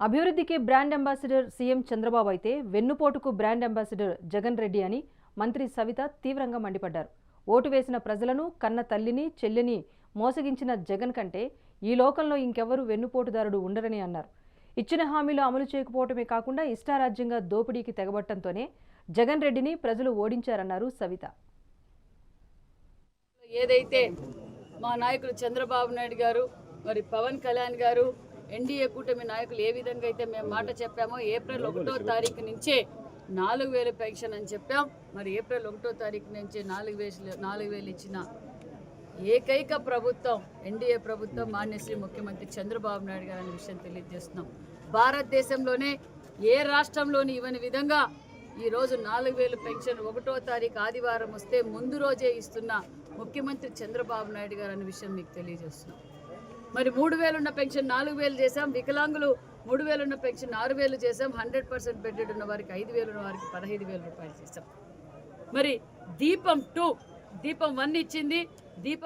అభివృద్ధికి brand ambassador CM Chandrababu అయితే వెన్నుపోటుకు బ్రాండ్ అంబాసిడర్ జగన్ రెడ్డి అని మంత్రి సవిత తీవ్రంగా మండిపడ్డారు. ఓటు వేసిన ప్రజలను కన్న తల్లిని చెల్లిని మోసగించిన జగన్ కంటే ఈ లోకంలో ఇంకెవరు వెన్నుపోటుదారుడు ఉండరని అన్నారు. ఇచ్చిన హామీలు అమలు చేయకపోవటమే కాకుండా ఇష్టారాజ్యంగా దోపిడీకి తెగబట్టంతోనే జగన్ రెడ్డిని ప్రజలు ఓడించారన్నారు సవిత. ఏదైతే మా నాయకులు చంద్రబాబు నాయుడు గారు మరి పవన్ కళ్యాణ్ గారు ఎన్డీఏ కూటమి నాయకులు ఏ విధంగా అయితే మేము మాట చెప్పామో ఏప్రిల్ ఒకటో తారీఖు నుంచే నాలుగు వేలు పెన్షన్ అని చెప్పాం. మరి ఏప్రిల్ ఒకటో తారీఖు నుంచి నాలుగు వేలు నాలుగు వేలు ఇచ్చిన ఏకైక ప్రభుత్వం ఎన్డీఏ ప్రభుత్వం మాన్యశ్రీ ముఖ్యమంత్రి చంద్రబాబు నాయుడు గారు అనే విషయం తెలియజేస్తున్నాం. భారతదేశంలోనే ఏ రాష్ట్రంలోని ఇవ్వని విధంగా ఈరోజు నాలుగు వేలు పెన్షన్ ఒకటో తారీఖు ఆదివారం వస్తే ముందు రోజే ఇస్తున్న ముఖ్యమంత్రి చంద్రబాబు నాయుడు గారు అనే విషయం మీకు తెలియజేస్తున్నాం. మరి మూడు వేలు ఉన్న పెన్షన్ నాలుగు వేలు చేసాం వికలాంగులు మూడు వేలు ఉన్న పెన్షన్ ఆరు వేలు చేసాం హండ్రెడ్ పర్సెంట్ బెడ్డెడ్ ఉన్న వారికి ఐదు వేలు ఉన్న వారికి పదహైదు వేల రూపాయలు చేసాం మరి దీపం టూ దీపం వన్ ఇచ్చింది. దీపం